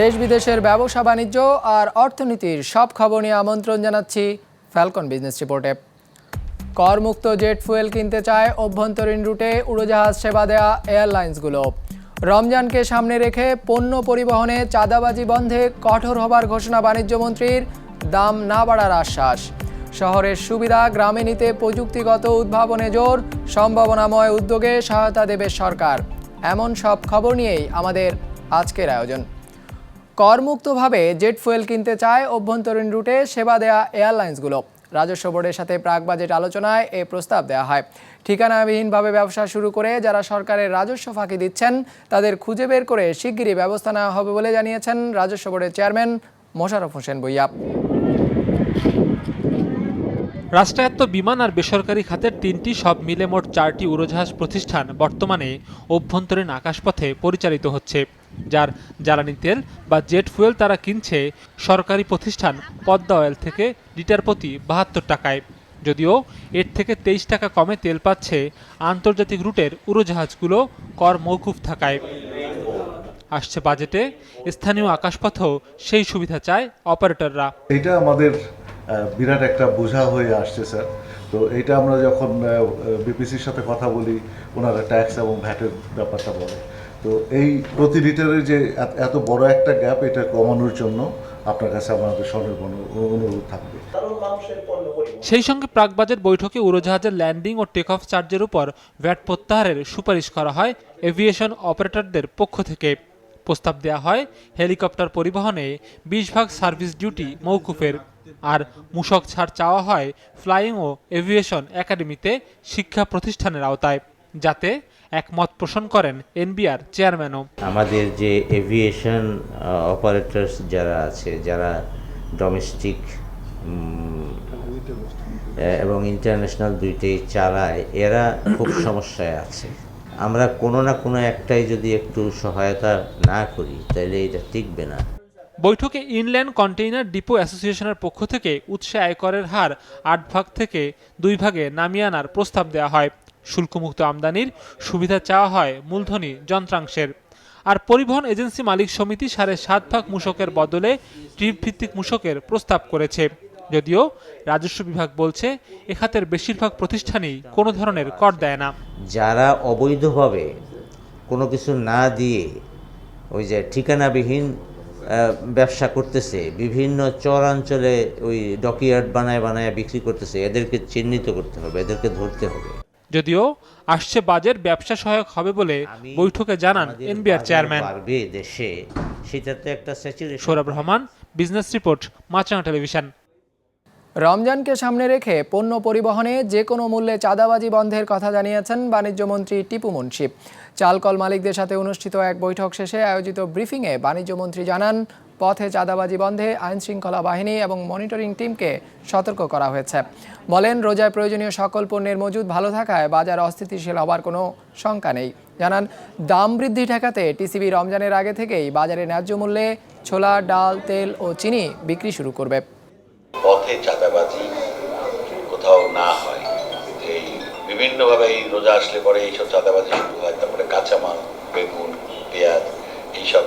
দেশ বিদেশের ব্যবসা বাণিজ্য আর অর্থনীতির সব খবর নিয়ে আমন্ত্রণ জানাচ্ছি ফ্যালকন বিজনেস রিপোর্টে করমুক্ত জেট ফুয়েল কিনতে চায় অভ্যন্তরীণ রুটে উড়োজাহাজ সেবা দেয়া এয়ারলাইন্সগুলো। রমজানকে সামনে রেখে পণ্য পরিবহনে চাঁদাবাজি বন্ধে কঠোর হবার ঘোষণা বাণিজ্যমন্ত্রীর, দাম না বাড়ার আশ্বাস। শহরের সুবিধা গ্রামে নিতে প্রযুক্তিগত উদ্ভাবনে জোর, সম্ভাবনাময় উদ্যোগে সহায়তা দেবে সরকার। এমন সব খবর নিয়েই আমাদের আজকের আয়োজন। করমুক্তভাবে জেট ফুয়েল কিনতে চায় অভ্যন্তরীণ রুটে সেবা দেয়া এয়ারলাইন্সগুলো। রাজস্ব বোর্ডের সাথে প্রাক বাজেট আলোচনায় এ প্রস্তাব দেওয়া হয়। ঠিকানাবিহীনভাবে ব্যবসা শুরু করে যারা সরকারের রাজস্ব ফাঁকি দিচ্ছেন, তাদের খুঁজে বের করে শিগগিরই ব্যবস্থা নেওয়া হবে বলে জানিয়েছেন রাজস্ব বোর্ডের চেয়ারম্যান মোশারফ হোসেন বইয়া রাষ্ট্রায়ত্ত বিমান আর বেসরকারি খাতের তিনটি সব মিলে মোট চারটি উড়োজাহাজ প্রতিষ্ঠান বর্তমানে অভ্যন্তরীণ আকাশপথে পরিচালিত হচ্ছে। যার জ্বালানি তেল বা জেট ফুয়েল তারা কিনছে সরকারি প্রতিষ্ঠান পদ্মা অয়েল থেকে লিটার প্রতি বাহাত্তর টাকায়। যদিও এর থেকে তেইশ টাকা কমে তেল পাচ্ছে আন্তর্জাতিক রুটের উড়োজাহাজগুলো কর মৌকুফ থাকায়। আসছে বাজেটে স্থানীয় আকাশপথেও সেই সুবিধা চায় অপারেটররা। এটা আমাদের বিরাট একটা বোঝা হয়ে আসছে, স্যার। তো এটা আমরা যখন বিপিসির সাথে কথা বলি, ওনারা ট্যাক্স এবং ভ্যাটের ব্যাপারটা বলে তো এই প্রতি লিটারের যে এত- বড় একটা গ্যাপ এটা কমানোর জন্য আপনার কাছে আমাদের স্বনির্ভর অনুরোধ থাকবে। সেই সঙ্গে প্রাক বাজেট বৈঠকে উড়োজাহাজের ল্যান্ডিং ও টেক অফ চার্জের উপর ভ্যাট প্রত্যাহারের সুপারিশ করা হয় এভিয়েশন অপারেটরদের পক্ষ থেকে। প্রস্তাব দেওয়া হয় হেলিকপ্টার পরিবহনে বিশ ভাগ সার্ভিস ডিউটি মৌকুফের। আর মূসক ছাড় চাওয়া হয় ফ্লাইং ও এভিয়েশন একাডেমিতে শিক্ষা প্রতিষ্ঠানের আওতায়, যাতে একমত পোষণ করেন এনবিআর চেয়ারম্যানও। আমাদের যে এভিয়েশন অপারেটরস যারা আছে যারা ডোমেস্টিক এবং ইন্টারন্যাশনাল দুইটাই চালায় এরা খুব সমস্যায় আছে। আমরা কোনো না কোনো একটাই যদি একটু সহায়তা না করি তাহলে এটা টিকবে না। বৈঠকে ইনল্যান্ড কন্টেইনার ডিপো অ্যাসোসিয়েশনের পক্ষ থেকে উৎসে আয়করের হার আট ভাগ থেকে দুই ভাগে নামিয়ে আনার প্রস্তাব দেওয়া হয়। শুল্কমুক্ত আমদানির সুবিধা চাওয়া হয় মূলধনী যন্ত্রাংশের। আর পরিবহন এজেন্সি মালিক সমিতি সাড়ে সাত ভাগ মূসকের বদলে ট্রিপ ভিত্তিক প্রস্তাব করেছে। যদিও রাজস্ব বিভাগ বলছে, এ খাতের বেশিরভাগ প্রতিষ্ঠানই কোনো ধরনের কর দেয় না। যারা অবৈধভাবে কোনো কিছু না দিয়ে ওই যে ঠিকানাবিহীন ব্যবসা করতেছে, বিভিন্ন চরাঞ্চলে ওই ডকিয়ার্ড বানায় বানায় বিক্রি করতেছে, এদেরকে চিহ্নিত করতে হবে, এদেরকে ধরতে হবে। যদিও আসছে বাজেট ব্যবসা সহায়ক হবে বলে বৈঠকে জানান এনবিআর চেয়ারম্যান। দেশে সেটাতে একটা Sourav Rahman business report Maasranga television. রমজানকে সামনে রেখে পণ্য পরিবহনে যে কোনো মূল্যে চাঁদাবাজি বন্ধের কথা জানিয়েছেন বাণিজ্যমন্ত্রী টিপু মুন্সি। চালকল মালিকদের সাথে অনুষ্ঠিত এক বৈঠক শেষে আয়োজিত ব্রিফিংয়ে বাণিজ্যমন্ত্রী জানান পথে চাঁদাবাজি বন্ধে আইন শৃঙ্খলা বাহিনী এবং মনিটরিং টিমকে সতর্ক করা হয়েছে। বলেন, রোজায় প্রয়োজনীয় সকল পণ্যের মজুদ ভালো থাকায় বাজার অস্থিতিশীল হবার কোনো শঙ্কা নেই। জানান, দাম বৃদ্ধি ঠেকাতে টিসিবি রমজানের আগে থেকেই বাজারে ন্যায্য মূল্যে ছোলা, ডাল, তেল ও চিনি বিক্রি শুরু করবে। পথে চাঁদাবাজি কোথাও না হয়। এই বিভিন্নভাবে এই রোজা আসলে পরে এইসব চাঁদাবাজি শুরু হয়। তারপরে কাঁচামাল, বেগুন, পেঁয়াজ, এইসব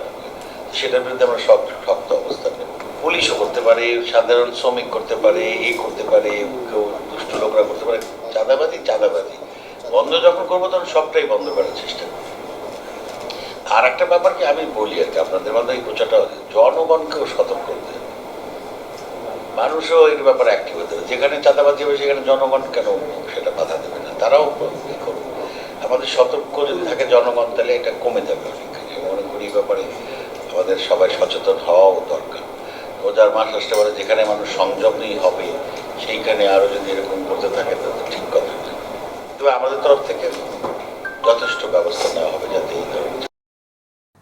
সেটার বিরুদ্ধে আমরা সব শক্ত অবস্থান নেব। পুলিশও করতে পারে, সাধারণ শ্রমিক করতে পারে এই করতে পারে, কেউ দুষ্ট লোকরা করতে পারে, চাঁদাবাজি চাঁদাবাজি। বন্ধ যখন করব তখন সবটাই বন্ধ করার চেষ্টা করব। আর একটা ব্যাপার কি, আমি বলি আর কি, আপনাদের মধ্যে এই প্রচারটা জনগণকেও সতর্ক করতে হবে। মানুষও এর ব্যাপারে অ্যাক্টিভ হতে হবে। যেখানে চাঁদাবাজি হবে, সেখানে জনগণ কেন সেটা বাধা দেবে না? তারাও ই করবে আমাদের সতর্ক যদি থাকে জনগণ, তাহলে এটা কমে যাবে অনেক মনে করি ব্যাপারে আমাদের সবাই সচেতন হওয়াও দরকার। রোজার মাস আসতে পারে, যেখানে মানুষ সংযমই হবে, সেইখানে আরও যদি এরকম করতে থাকে, তাহলে ঠিক কথা। তবে আমাদের তরফ থেকে যথেষ্ট ব্যবস্থা নেওয়া হবে যাতে এই ধরনের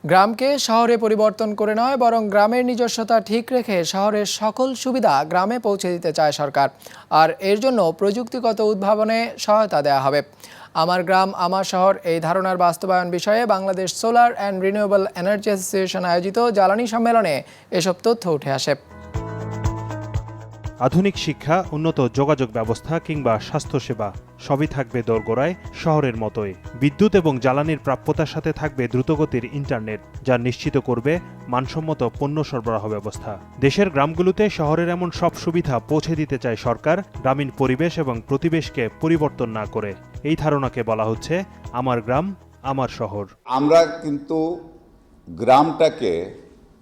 গ্রামকে শহরে পরিবর্তন করে নয়, বরং গ্রামের নিজস্বতা ঠিক রেখে শহরের সকল সুবিধা গ্রামে পৌঁছে দিতে চায় সরকার। আর এর জন্য প্রযুক্তিগত উদ্ভাবনে সহায়তা দেওয়া হবে। আমার গ্রাম, আমার শহর, এই ধারণার বাস্তবায়ন বিষয়ে Bangladesh solar and renewable energy association আয়োজিত জ্বালানি সম্মেলনে এসব তথ্য উঠে আসে। আধুনিক শিক্ষা, উন্নত যোগাযোগ ব্যবস্থা কিংবা স্বাস্থ্যসেবা সবই থাকবে দোরগোড়ায় শহরের মতোই। বিদ্যুৎ এবং জ্বালানির প্রাপ্যতার সাথে থাকবে দ্রুতগতির ইন্টারনেট, যা নিশ্চিত করবে মানসম্মত পণ্য সরবরাহ ব্যবস্থা। দেশের গ্রামগুলোতে শহরের এমন সব সুবিধা পৌঁছে দিতে চায় সরকার, গ্রামীণ পরিবেশ এবং প্রতিবেশকে পরিবর্তন না করে। এই ধারণাকে বলা হচ্ছে, আমার গ্রাম, আমার শহর। আমরা কিন্তু গ্রামটাকে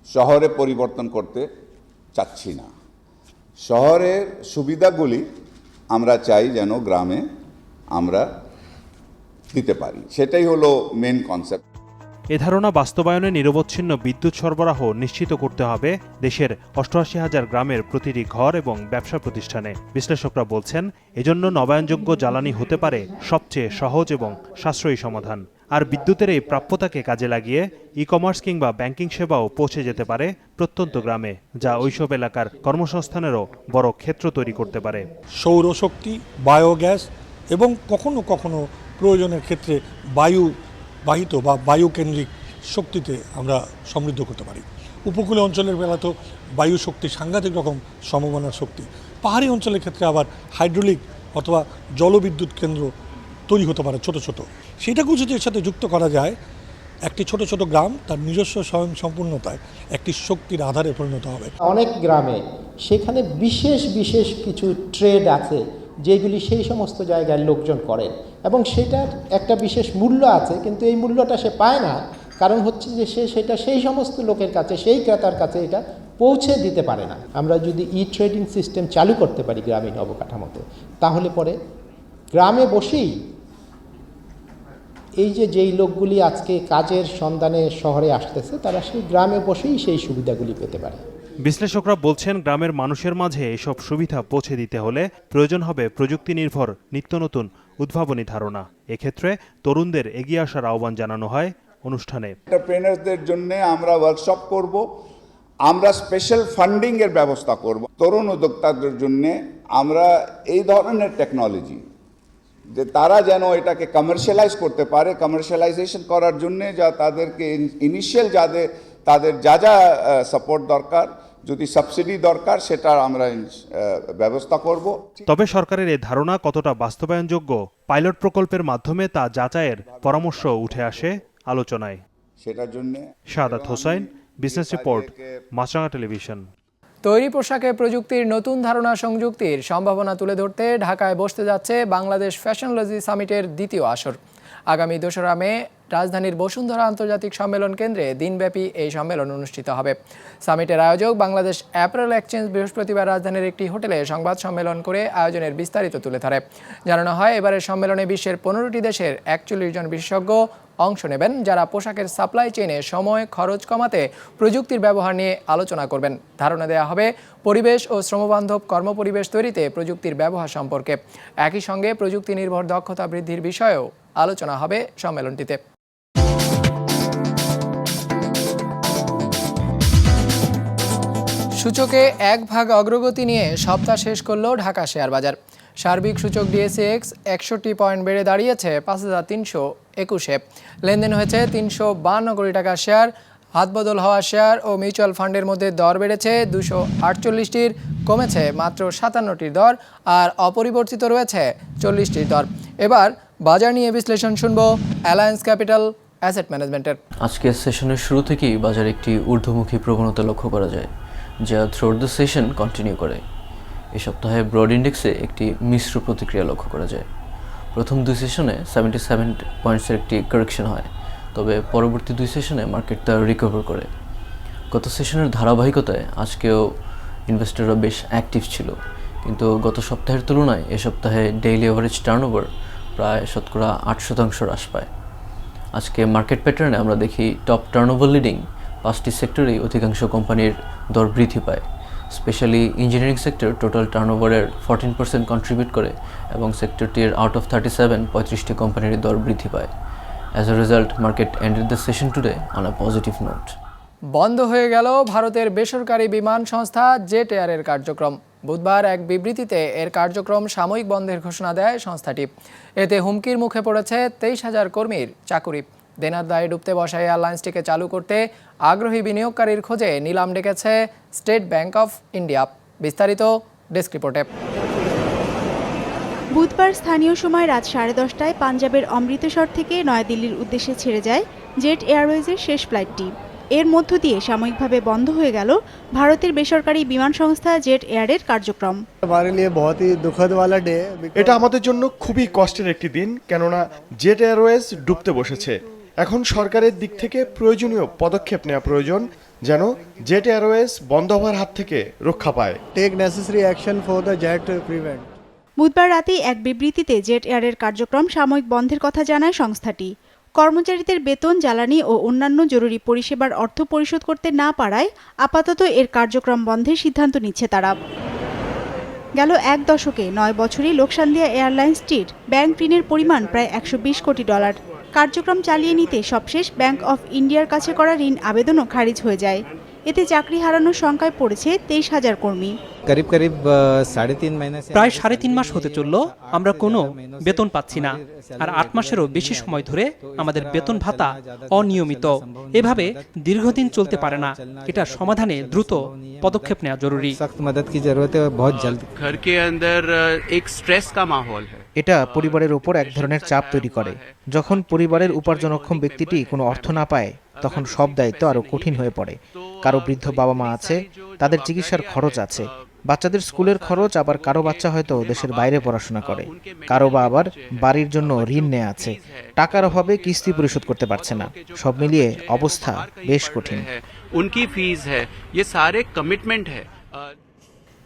শহরে পরিবর্তন করতে চাচ্ছি না। শহরের সুবিধাগুলি আমরা চাই যেন গ্রামে আমরা দিতে পারি। সেটাই হলো মেন কনসেপ্ট এ ধারণা বাস্তবায়নে নিরবচ্ছিন্ন বিদ্যুৎ সরবরাহ নিশ্চিত করতে হবে দেশের অষ্টআশি হাজার গ্রামের প্রতিটি ঘর এবং ব্যবসা প্রতিষ্ঠানে। বিশ্লেষকরা বলছেন, এজন্য নবায়নযোগ্য জ্বালানি হতে পারে সবচেয়ে সহজ এবং সাশ্রয়ী সমাধান। আর বিদ্যুতের এই প্রাপ্যতাকে কাজে লাগিয়ে ই কমার্স কিংবা ব্যাংকিং সেবাও পৌঁছে যেতে পারে প্রত্যন্ত গ্রামে, যা ওইসব এলাকার কর্মসংস্থানেরও বড় ক্ষেত্র তৈরি করতে পারে। সৌরশক্তি, বায়োগ্যাস এবং কখনো কখনো প্রয়োজনের ক্ষেত্রে বায়ু বাহিত বা বায়ুকেন্দ্রিক শক্তিতে আমরা সমৃদ্ধ করতে পারি। উপকূলীয় অঞ্চলের বেলা তো বায়ু শক্তি সাংঘাতিক রকম সমমানার শক্তি। পাহাড়ি অঞ্চলের ক্ষেত্রে আবার হাইড্রোলিক অথবা জলবিদ্যুৎ কেন্দ্র তৈরি হতে পারে ছোট ছোট। সেটাকেও যদি এর সাথে যুক্ত করা যায়, একটি ছোট ছোট গ্রাম তার নিজস্ব স্বয়ং সম্পূর্ণতায় একটি শক্তির আধারে পরিণত হবে। অনেক গ্রামে সেখানে বিশেষ বিশেষ কিছু ট্রেড আছে, যেগুলি সেই সমস্ত জায়গায় লোকজন করেন। এবং সেটার একটা বিশেষ মূল্য আছে, কিন্তু এই মূল্যটা সে পায় না। কারণ হচ্ছে যে সে সেটা সেই সমস্ত লোকের কাছে, সেই ক্রেতার কাছে এটা পৌঁছে দিতে পারে না। আমরা যদি ই ট্রেডিং সিস্টেম চালু করতে পারি গ্রামীণ অবকাঠামোতে, তাহলে পরে গ্রামে বসেই এই যে যেই লোকগুলি আজকে কাজের সন্ধানে শহরে আসতেছে তারা সেই গ্রামে বসেই সেই সুবিধাগুলি পেতে পারে। বিশ্লেষকরা বলছেন গ্রামের মানুষের মাঝে এসব সুবিধা পৌঁছে দিতে হলে প্রয়োজন হবে প্রযুক্তি নির্ভর নিত্য নতুন উদ্ভাবনী ধারণা। এক্ষেত্রে তরুণদের এগিয়ে আসার আহ্বান জানানো হয় অনুষ্ঠানে। এন্টারপ্রেনার্সদের জন্য আমরা ওয়ার্কশপ করব আমরা স্পেশাল ফান্ডিংয়ের ব্যবস্থা করব। তরুণ উদ্যোক্তাদের জন্য আমরা এই ধরনের টেকনোলজি যে তারা যেন এটাকে কমার্শিয়ালাইজ করতে পারে কমার্শিয়ালাইজেশন করার জন্যে যা তাদেরকে ইনিশিয়াল যাদের তাদের যা যা সাপোর্ট দরকার যদি সাবসিডি দরকার সেটা আমরা ব্যবস্থা করব। তবে সরকারের এ ধারণা কতটা বাস্তবায়নযোগ্য পাইলট প্রকল্পের মাধ্যমে তা যাচাইয়ের পরামর্শ উঠে আসে আলোচনায়। সেটার জন্য Shahadat Hossain business report Maasranga television. তৈরি পোশাকে প্রযুক্তির নতুন ধারণা সংযুক্তির সম্ভাবনা তুলে ধরতে ঢাকায় বসতে যাচ্ছে বাংলাদেশ ফ্যাশনলজি সামিটের দ্বিতীয় আসর। আগামী দোসরা মে রাজধানীর বসুন্ধরা আন্তর্জাতিক সম্মেলন কেন্দ্রে দিনব্যাপী এই সম্মেলন অনুষ্ঠিত হবে। সামিটের আয়োজক বাংলাদেশ অ্যাপারেল এক্সচেঞ্জ বৃহস্পতিবার রাজধানীর একটি হোটেলে সংবাদ সম্মেলন করে আয়োজনের বিস্তারিত তুলে ধরে। জানানো হয়, এবারের সম্মেলনে বিশ্বের পনেরোটি দেশের একচল্লিশ জন বিশেষজ্ঞ অংশ নেবেন, যারা পোশাকের সাপ্লাই চেইনে সময় খরচ কমাতে প্রযুক্তির ব্যবহার নিয়ে আলোচনা করবেন। ধারণা দেওয়া হবে, পরিবেশ ও শ্রমবান্ধব কর্মপরিবেশ তৈরিতে প্রযুক্তির ব্যবহার সম্পর্কে। একই সঙ্গে প্রযুক্তি নির্ভর দক্ষতা বৃদ্ধির বিষয়েও আলোচনা হবে সম্মেলনটিতে। সূচকে এক ভাগ অগ্রগতি নিয়ে সপ্তাহ শেষ করল ঢাকা শেয়ার বাজার সার্বিক সূচক ডিএসএক্স একষট্টি পয়েন্ট বেড়ে দাঁড়িয়েছে পাঁচ হাজার তিনশো একুশে। লেনদেন হয়েছে তিনশো বান্ন কোটি টাকার শেয়ার। হাতবদল হওয়া শেয়ার ও মিউচুয়াল ফান্ডের মধ্যে দর বেড়েছে দুশো আটচল্লিশটির, কমেছে মাত্র সাতান্নটির দর আর অপরিবর্তিত রয়েছে চল্লিশটির দর। এবার বাজার নিয়ে বিশ্লেষণ শুনব অ্যালায়েন্স ক্যাপিটাল অ্যাসেট ম্যানেজমেন্টের। আজকের সেশনের শুরু থেকেই বাজারে একটি ঊর্ধ্বমুখী প্রবণতা লক্ষ্য করা যায়, যা থ্রোট দ্য সেশন কন্টিনিউ করে। এ সপ্তাহে ব্রড ইন্ডেক্সে একটি মিশ্র প্রতিক্রিয়া লক্ষ্য করা যায়। প্রথম দুই সেশনে সেভেন্টি সেভেন পয়েন্টসের একটি কারেকশন হয়, তবে পরবর্তী দুই সেশনে মার্কেট তা রিকভার করে। গত সেশনের ধারাবাহিকতায় আজকেও ইনভেস্টররা বেশ অ্যাক্টিভ ছিল, কিন্তু গত সপ্তাহের তুলনায় এ সপ্তাহে ডেইলি এভারেজ টার্নওভার প্রায় শতকরা আট শতাংশ হ্রাস পায়। আজকে মার্কেট প্যাটার্নে আমরা দেখি টপ টার্নওভার লিডিং পাঁচটি সেক্টরেই অধিকাংশ কোম্পানির দর বৃদ্ধি পায়। স্পেশালি ইঞ্জিনিয়ারিং সেক্টর টোটাল টার্নওভারের ফোরটিন পার্সেন্ট কন্ট্রিবিউট করে এবং সেক্টরটির আউট অফ থার্টি সেভেন পঁয়ত্রিশটি কোম্পানির দর বৃদ্ধি পায়। As a result market ended the session today on a positive note বন্ধ হয়ে গেল ভারতের বেসরকারি বিমান সংস্থা জেট এয়ারের কার্যক্রম। বুধবার এক বিবৃতিতে এর কার্যক্রম সাময়িক বন্ধের ঘোষণা দেয় সংস্থাটি। এতে হুমকির মুখে পড়েছে তেইশ হাজার কর্মীর চাকুরি। দেনার দায়ে ডুবতে বসা এয়ারলাইন্সটিকে চালু করতে আগ্রহী বিনিয়োগকারীর খোঁজে নিলাম ডেকেছে স্টেট ব্যাংক অফ ইন্ডিয়া। বিস্তারিত ডেস্ক রিপোর্টে। বুধবার স্থানীয় সময় রাত সাড়ে দশটায় পাঞ্জাবের অমৃতসর থেকে নয়াদিল্লির উদ্দেশ্যে ছেড়ে যায় জেট এয়ারওয়েজের শেষ ফ্লাইটটি। এর মধ্য দিয়ে সাময়িকভাবে বন্ধ হয়ে গেল ভারতের বেসরকারি বিমান সংস্থা জেট এয়ারের কার্যক্রম। এটা আমাদের জন্য খুবই কষ্টের একটি দিন কেননা জেট এয়ারওয়েজ ডুবতে বসেছে। এখন সরকারের দিক থেকে প্রয়োজনীয় পদক্ষেপ নেওয়া প্রয়োজন যেন জেট এয়ারওয়েজ বন্ধ হওয়ার হাত থেকে রক্ষা পায়। Take necessary action for the jet prevent বুধবার রাতেই এক বিবৃতিতে জেট এয়ারের কার্যক্রম সাময়িক বন্ধের কথা জানায় সংস্থাটি। কর্মচারীদের বেতন জ্বালানি ও অন্যান্য জরুরি পরিষেবার অর্থ পরিশোধ করতে না পারায় আপাতত এর কার্যক্রম বন্ধের সিদ্ধান্ত নিচ্ছে তারা। গেল এক দশকে নয় বছরই লোকসান দেয়া এয়ারলাইন্সটির ব্যাংক ঋণের পরিমাণ প্রায় একশো বিশ কোটি ডলার। কার্যক্রম চালিয়ে নিতে সবশেষ ব্যাংক অফ ইন্ডিয়ার কাছে করা ঋণ আবেদনও খারিজ হয়ে যায়। এতে চাকরি হারানোর সংখ্যায় পড়েছে তেইশ হাজার কর্মী। প্রায় সাড়ে তিন মাস হতে চলল আমরা কোনো বেতন পাচ্ছি না। আর আট মাসেরও বেশি সময় ধরে আমাদের বেতন ভাতা অনিয়মিত। এভাবে দীর্ঘদিন চলতে পারে না। এটা সমাধানে দ্রুত পদক্ষেপ নেওয়া জরুরি। এটা পরিবারের ওপর এক ধরনের চাপ তৈরি করে। যখন পরিবারের উপার্জনক্ষম ব্যক্তিটি কোনো অর্থ না পায় তখন সব দায়িত্ব আরও কঠিন হয়ে পড়ে। কারও বৃদ্ধ বাবা মা আছে তাদের চিকিৎসার খরচ আছে। বাচ্চাদের স্কুলের খরচ আবার কারও বাচ্চা হয়তো দেশের বাইরে পড়াশোনা করে। কারও বা আবার বাড়ির জন্য ঋণ নেওয়া আছে। টাকার অভাবে কিস্তি পরিশোধ করতে পারছে না। সব মিলিয়ে অবস্থা বেশ কঠিন। উনকি ফিজ হ্যাঁ কমিটমেন্ট হ্যাঁ।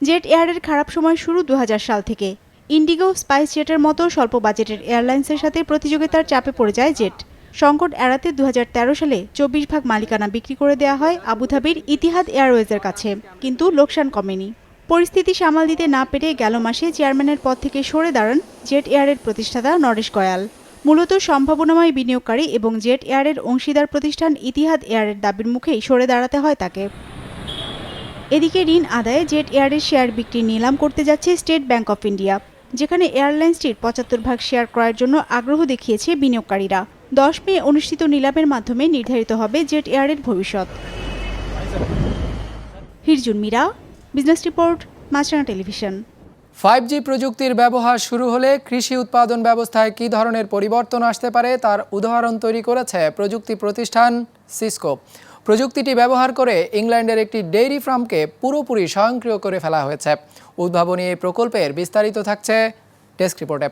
জেট এয়ারের খারাপ সময় শুরু দু হাজার সাল থেকে। ইন্ডিগো স্পাইস জেটের মতো স্বল্প বাজেটের এয়ারলাইন্সের সাথে প্রতিযোগিতার চাপে পড়ে যায় জেট। সংকট এড়াতে দু হাজার তেরো সালে চব্বিশ ভাগ মালিকানা বিক্রি করে দেওয়া হয় আবুধাবির ইতিহাদ এয়ারওয়েজের কাছে, কিন্তু লোকসান কমেনি। পরিস্থিতি সামাল দিতে না পেরে গেল মাসে চেয়ারম্যানের পদ থেকে সরে দাঁড়ান জেট এয়ারের প্রতিষ্ঠাতা নরেশ গয়াল। মূলত সম্ভাবনাময় বিনিয়োগকারী এবং জেট এয়ারের অংশীদার প্রতিষ্ঠান ইতিহাদ এয়ারের দাবির মুখেই সরে দাঁড়াতে হয় তাকে। এদিকে ঋণ আদায়ে জেট এয়ারের শেয়ার বিক্রি নিলাম করতে যাচ্ছে স্টেট ব্যাংক অফ ইন্ডিয়া। যেখানে এয়ারলাইন্সটির পঁচাত্তর ভাগ শেয়ার ক্রয়ের জন্য আগ্রহ দেখিয়েছে বিনিয়োগকারীরা। দশ মে অনুষ্ঠিত নিলামের মাধ্যমে নির্ধারিত হবে জেট এয়ারের ভবিষ্যৎ। হিরজুন Mira, business report, Maasranga television. Five G প্রযুক্তির ব্যবহার শুরু হলে কৃষি উৎপাদন ব্যবস্থায় কী ধরনের পরিবর্তন আসতে পারে তার উদাহরণ তৈরি করেছে প্রযুক্তি প্রতিষ্ঠান সিসকো। প্রযুক্তিটি ব্যবহার করে ইংল্যান্ডের একটি ডেইরি ফার্মকে পুরোপুরি স্বয়ংক্রিয় করে ফেলা হয়েছে। উদ্ভাবনী এই প্রকল্পের বিস্তারিত থাকছে ডেস্ক রিপোর্টে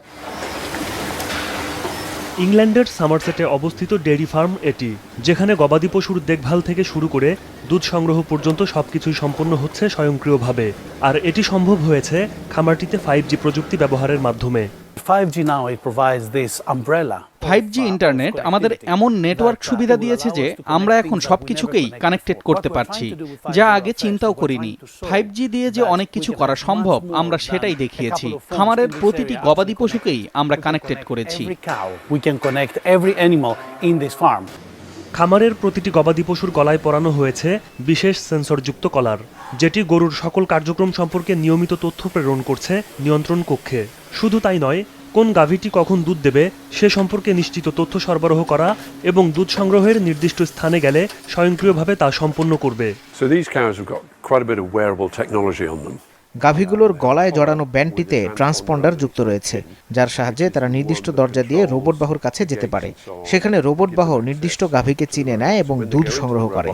ইংল্যান্ডের সামারসেটে অবস্থিত ডেয়ারি ফার্ম এটি, যেখানে গবাদি পশুর দেখভাল থেকে শুরু করে দুধ সংগ্রহ পর্যন্ত সবকিছুই সম্পন্ন হচ্ছে স্বয়ংক্রিয়ভাবে। আর এটি সম্ভব হয়েছে খামারটিতে ফাইভ জি প্রযুক্তি ব্যবহারের মাধ্যমে। ফাইভ জি ইন্টারনেট আমাদের এমন নেটওয়ার্ক সুবিধা দিয়েছে যে আমরা এখন সবকিছুকেই কানেক্টেড করতে পারছি যা আগে চিন্তাও করিনি। ফাইভ জি দিয়ে যে অনেক কিছু করা সম্ভব আমরা সেটাই দেখিয়েছি। খামারের প্রতিটি গবাদি পশুকেই আমরা কানেক্টেড করেছি। খামারের প্রতিটি গবাদি পশুর গলায় পরানো হয়েছে বিশেষ সেন্সরযুক্ত কলার, যেটি গরুর সকল কার্যক্রম সম্পর্কে নিয়মিত তথ্য প্রেরণ করছে নিয়ন্ত্রণ কক্ষে। শুধু তাই নয়, কোন গাভীটি কখন দুধ দেবে সে সম্পর্কে নিশ্চিত তথ্য সরবরাহ করা এবং দুধ সংগ্রহের নির্দিষ্ট স্থানে গেলে স্বয়ংক্রিয়ভাবে তা সম্পন্ন করবে। গাভীগুলোর গলায় জড়ানো ব্যান্ডটিতে ট্রান্সপন্ডার যুক্ত রয়েছে, যার সাহায্যে তারা নির্দিষ্ট দরজা দিয়ে রোবট বাহর কাছে যেতে পারে। সেখানে রোবট বাহ নির্দিষ্ট গাভীকে চিনে নেয় এবং দুধ সংগ্রহ করে।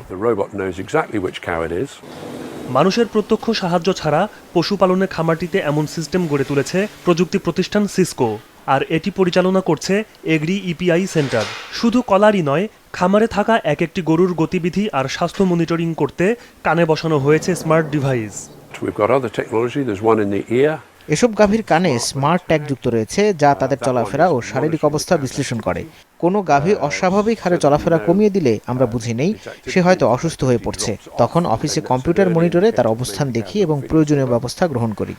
মানুষের প্রত্যক্ষ সাহায্য ছাড়া পশুপালনে খামারটিতে এমন সিস্টেম গড়ে তুলেছে প্রযুক্তি প্রতিষ্ঠান সিসকো, আর এটি পরিচালনা করছে এগ্রি ইপিআই সেন্টার। শুধু কলারই নয়, খামারে থাকা এক একটি গরুর গতিবিধি আর স্বাস্থ্য মনিটরিং করতে কানে বসানো হয়েছে স্মার্ট ডিভাইস। এসব গাভীর কানে স্মার্ট ট্যাগ যুক্ত রয়েছে যা তাদের চলাফেরা ও শারীরিক অবস্থা বিশ্লেষণ করে। কোনো গাভী অস্বাভাবিক হারে চলাফেরা কমিয়ে দিলে আমরা বুঝি নেই সে হয়তো অসুস্থ হয়ে পড়ছে। তখন অফিসে কম্পিউটার মনিটরে তার অবস্থান দেখি এবং প্রয়োজনীয় ব্যবস্থা গ্রহণ করি।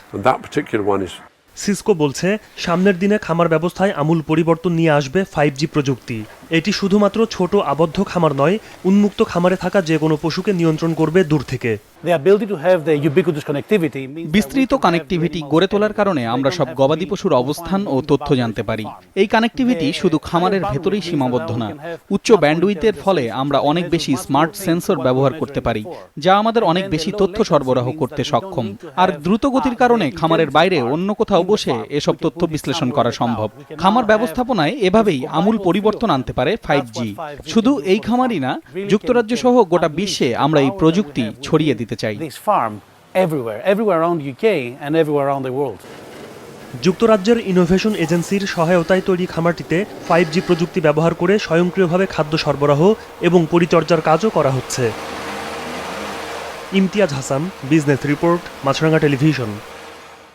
সিসকো বলছে সামনের দিনে খামার ব্যবস্থায় আমূল পরিবর্তন নিয়ে আসবে ফাইভ জি প্রযুক্তি। এটি শুধুমাত্র ছোট আবদ্ধ খামার নয় উন্মুক্ত খামারে থাকা যে কোনো পশুকে নিয়ন্ত্রণ করবে দূর থেকে। বিস্তৃত কানেক্টিভিটি গড়ে তোলার কারণে আমরা সব গবাদি পশুর অবস্থান ও তথ্য জানতে পারি। এই কানেক্টিভিটি শুধু খামারের ভেতরেই সীমাবদ্ধ না উচ্চ ব্যান্ডউইথের ফলে আমরা অনেক বেশি স্মার্ট সেন্সর ব্যবহার করতে পারি যা আমাদের অনেক বেশি তথ্য সরবরাহ করতে সক্ষম। আর দ্রুত গতির কারণে খামারের বাইরে অন্য কোথাও বসে এসব তথ্য বিশ্লেষণ করা সম্ভব। খামার ব্যবস্থাপনায় এভাবেই আমূল পরিবর্তন আনতে পারে ফাইভ জি শুধু এই খামারই না যুক্তরাজ্য সহ গোটা বিশ্বে আমরা এই প্রযুক্তি ছড়িয়ে দিতে চাই। যুক্তরাজ্যের ইনোভেশন এজেন্সির সহায়তায় তৈরি খামারটিতে ফাইভ জি প্রযুক্তি ব্যবহার করে স্বয়ংক্রিয়ভাবে খাদ্য সরবরাহ এবং পরিচর্যার কাজও করা হচ্ছে। Imtiaz Hasan business report Maasranga television